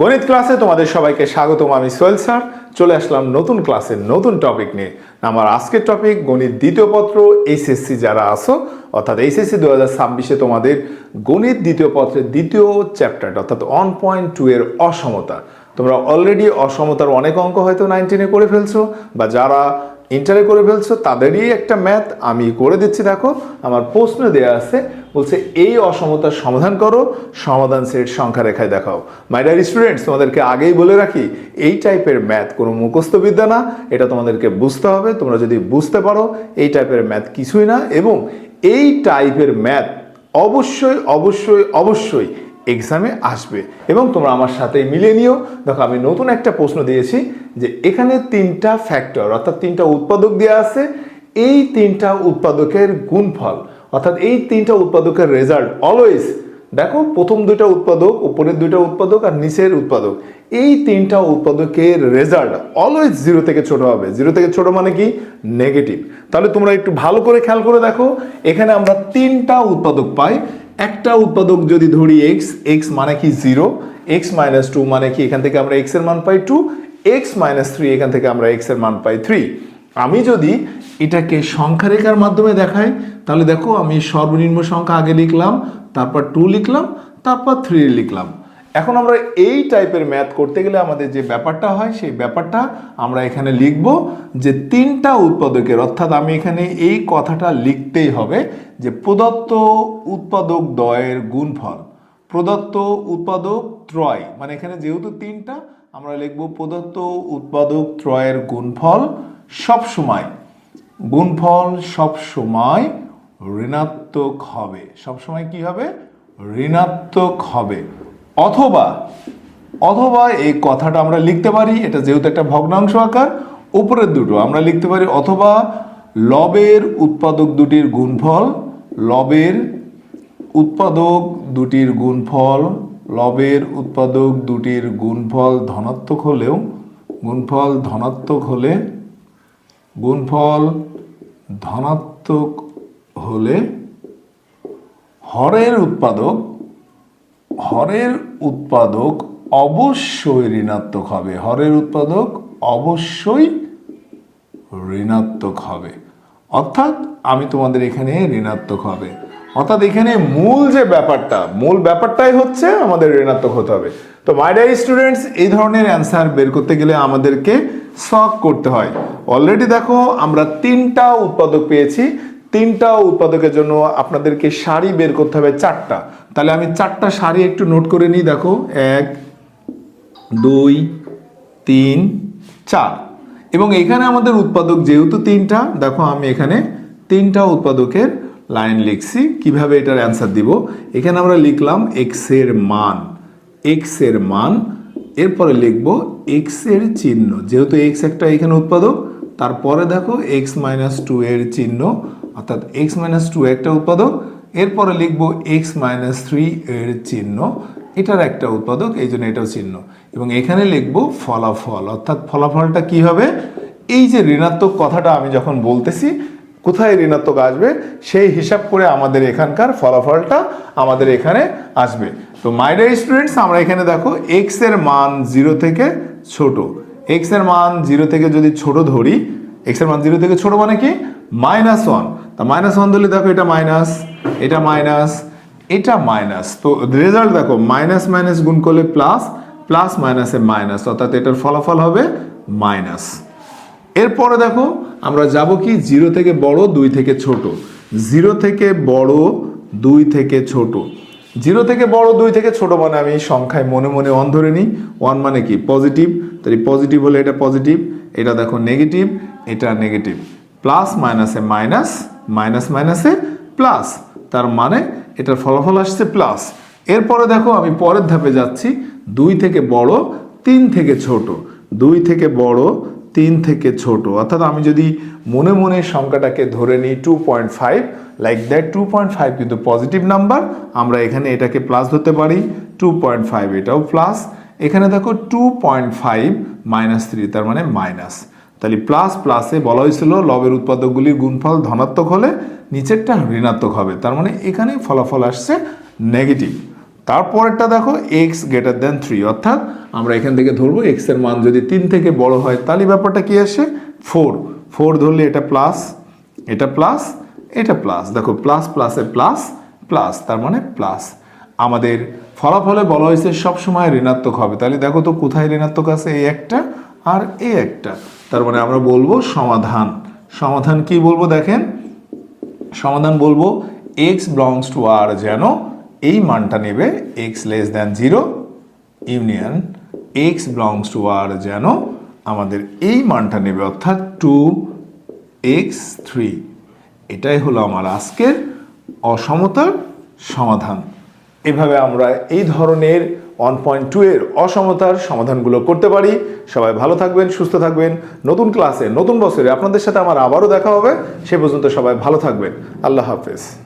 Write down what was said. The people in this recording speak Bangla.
গণিত ক্লাসে তোমাদের সবাইকে স্বাগতম, আমি সোহেল স্যার। চলে আসলাম নতুন ক্লাসে নতুন টপিক নিয়ে। আমার আজকের টপিক গণিত দ্বিতীয় পত্র, এইচএসসি যারা আসো অর্থাৎ এইচএসসি দু হাজার ছাব্বিশে তোমাদের গণিত দ্বিতীয় পত্রের দ্বিতীয় চ্যাপ্টারটা, অর্থাৎ ওয়ান পয়েন্ট টু এর অসমতা। তোমরা অলরেডি অসমতার অনেক অঙ্ক হয়তো নাইনটিনে করে ফেলছো, বা যারা ইন্টারে করে ফেলছো, তাদেরই একটা ম্যাথ আমি করে দিচ্ছি, দেখো, আমার প্রশ্ন দেওয়া আছে, বলছে, এই অসমতার সমাধান করো, সমাধান সেট সংখ্যা রেখায় দেখাও। মাই ডিয়ার স্টুডেন্টস তোমাদেরকে আগেই বলে রাখি, এই টাইপের ম্যাথ কোনো মুখস্থ বিদ্যা না, এটা তোমাদেরকে বুঝতে হবে, তোমরা যদি বুঝতে পারো, এই টাইপের ম্যাথ কিছুই না, এবং এই টাইপের ম্যাথ অবশ্যই অবশ্যই অবশ্যই এক্সামে আসবে। এবং তোমরা আমার সাথে মিলিয়ে নিও। দেখো, আমি নতুন একটা প্রশ্ন দিয়েছি যে এখানে তিনটা ফ্যাক্টর অর্থাৎ তিনটা উৎপাদক দেওয়া আছে। এই তিনটা উৎপাদকের গুণফল, অর্থাৎ এই তিনটা উৎপাদকের রেজাল্ট অলওয়েজ দেখো, প্রথম দুইটা উৎপাদক, উপরের দুইটা উৎপাদক আর নিচের উৎপাদক। এই তিনটা উৎপাদকের রেজাল্ট অলওয়েজ জিরো থেকে ছোট হবে। জিরো থেকে ছোট মানে কি? নেগেটিভ তাহলে তোমরা একটু ভালো করে খেয়াল করে দেখো। এখানে আমরা তিনটা উৎপাদক পাই। একটা উৎপাদক যদি ধরি এক্স এক্স মানে কি জিরো এক্স মাইনাস টু মানে কি এখান থেকে আমরা এক্সের মান পাই টু এক্স মাইনাস থ্রি এখান থেকে আমরা এক্সের মান পাই থ্রি আমি যদি এটাকে সংখ্যা রেখার মাধ্যমে দেখাই, তাহলে দেখো আমি সর্বনিম্ন সংখ্যা আগে লিখলাম, তারপর টু লিখলাম, তারপর থ্রি লিখলাম। এখন আমরা এই টাইপের ম্যাথ করতে গেলে আমাদের যে ব্যাপারটা হয়, সেই ব্যাপারটা আমরা এখানে লিখব যে তিনটা উৎপাদকের, অর্থাৎ আমি এখানে এই কথাটা লিখতেই হবে যে প্রদত্ত উৎপাদক দয়ের গুণফল, প্রদত্ত উৎপাদক ত্রয় মানে এখানে যেহেতু তিনটা, আমরা লিখব প্রদত্ত উৎপাদক ত্রয়ের গুণফল সব সময়, গুণফল সব সময় ঋণাত্মক হবে। সব সময় কি হবে? ঋণাত্মক হবে। অথবা অথবা এই কথাটা আমরা লিখতে পারি, এটা যেহেতু একটা ভগ্নাংশ আকার, উপরের দুটো, আমরা লিখতে পারি অথবা লবের উৎপাদক দুটির গুণফল, লবের উৎপাদক দুটির গুণফল, লবের উৎপাদক দুটির গুণফল ধনাত্মক হলেও, গুণফল ধনাত্মক হলে, গুণফল ধনাত্মক হলে হরের উৎপাদক হরের উৎপাদক অবশ্যই ঋণাত্মক হবে। হরের উৎপাদক অবশ্যই ঋণাত্মক হবে। অর্থাৎ আমি তোমাদের এখানে ঋণাত্মক হবে। অর্থাৎ এখানে মূল যে ব্যাপারটা, মূল ব্যাপারটাই হচ্ছে আমাদের ঋণাত্মক হতে হবে। তো মাই ডিয়ার স্টুডেন্টস এই ধরনের অ্যান্সার বের করতে গেলে আমাদেরকে সলভ করতে হয়। অলরেডি দেখো, আমরা তিনটা উৎপাদক পেয়েছি। তিনটা উৎপাদকের জন্য আপনাদেরকে শাড়ি বের করতে হবে চারটা। তাহলে আমি চারটা শাড়ি একটু নোট করে নিই, দেখো। এক, দুই, তিন, চার। এবং এখানে আমাদের উৎপাদক যেহেতু তিনটা, দেখো আমি এখানে তিনটা উৎপাদকের লাইন লিখছি, কীভাবে এটার অ্যান্সার দিব? এখানে আমরা লিখলাম এক্সের মান এক্সের মান, এরপরে লিখব এক্সের চিহ্ন। যেহেতু এক্স একটা এখানে উৎপাদক, তারপরে দেখো এক্স মাইনাস টু এর চিহ্ন অর্থাৎ এক্স মাইনাস টু একটা উৎপাদক, এরপরে লিখব এক্স মাইনাস থ্রি এর চিহ্ন। এটার একটা উৎপাদক, এই জন্য এটাও চিহ্ন। এবং এখানে লিখব ফলাফল, অর্থাৎ ফলাফলটা কি হবে? এই যে ঋণাত্মক কথাটা আমি যখন বলতেছি, কোথায় ঋণাত্মক আসবে? সেই হিসাব করে আমাদের এখানকার ফলাফলটা আমাদের এখানে আসবে। তো মাইডার স্টুডেন্টস আমরা এখানে দেখো এক্সের মান জিরো থেকে ছোট। এক্সের মান জিরো থেকে যদি ছোট ধরি এক্সের মান জিরো থেকে ছোট মানে কি? মাইনাস ওয়ান তা মাইনাস ওয়ান ধরলে দেখো এটা মাইনাস এটা মাইনাস এটা মাইনাস তো রেজাল্ট দেখো মাইনাস মাইনাস গুণ করলে প্লাস প্লাস মাইনাসে মাইনাস অর্থাৎ এটার ফলাফল হবে মাইনাস এরপরে দেখো, আমরা যাব কি? জিরো থেকে বড়, দুই থেকে ছোট। জিরো থেকে বড়, দুই থেকে ছোট। জিরো থেকে বড়, দুই থেকে ছোট মানে আমি সংখ্যায় মনে মনে ওয়ান ধরে নিই। ওয়ান মানে কি? পজিটিভ তাহলে পজিটিভ হলে এটা পজিটিভ এটা দেখো নেগেটিভ এটা নেগেটিভ প্লাস মাইনাসে মাইনাস মাইনাস মাইনাসে প্লাস। তার মানে এটার ফলাফল আসছে প্লাস। এরপরে দেখো আমি পরের ধাপে যাচ্ছি। দুই থেকে বড়, তিন থেকে ছোট। দুই থেকে বড়, তিন থেকে ছোট। অর্থাৎ আমি যদি মনে মনে সংখ্যাটাকে ধরে নিই two point five like that two point five কিন্তু পজিটিভ নাম্বার আমরা এখানে এটাকে প্লাস ধরতে পারি। টু পয়েন্ট ফাইভ এটাও প্লাস এখানে দেখো two point five minus three তার মানে মাইনাস তাহলে প্লাস প্লাসে বলা হয়েছিল লবের উৎপাদকগুলির গুণফল ধনাত্মক হলে নিচেরটা ঋণাত্মক হবে। তার মানে এখানে ফলাফল আসছে নেগেটিভ তারপরেরটা দেখো এক্স গ্রেটার দেন থ্রি অর্থাৎ আমরা এখান থেকে ধরবো এক্সের মান যদি তিন থেকে বড় হয়, তাহলে ব্যাপারটা কি আসে? ফোর ফোর ধরলে এটা প্লাস এটা প্লাস এটা প্লাস দেখো প্লাস প্লাসে প্লাস প্লাস তার মানে প্লাস আমাদের ফলাফলে বলা হয়েছে সবসময় ঋণাত্মক হবে। তাহলে দেখো তো কোথায় ঋণাত্মক আছে? এই একটা আর এই একটা। তার মানে আমরা বলব সমাধান। সমাধান কি বলব দেখেন? সমাধান বলব এক্স বিলংস টু আর যেন এই মানটা নেবে x less than zero union x belongs to আর যেন আমাদের এই মানটা নেবে অর্থাৎ টু এক্স থ্রি এটাই হলো আমার আজকের অসমতার সমাধান। এভাবে আমরা এই ধরনের ওয়ান পয়েন্ট টু এর অসমতার সমাধানগুলো করতে পারি। সবাই ভালো থাকবেন, সুস্থ থাকবেন। নতুন ক্লাসে, নতুন বছরে আপনাদের সাথে আমার আবারও দেখা হবে। সে পর্যন্ত সবাই ভালো থাকবেন। আল্লাহ হাফেজ।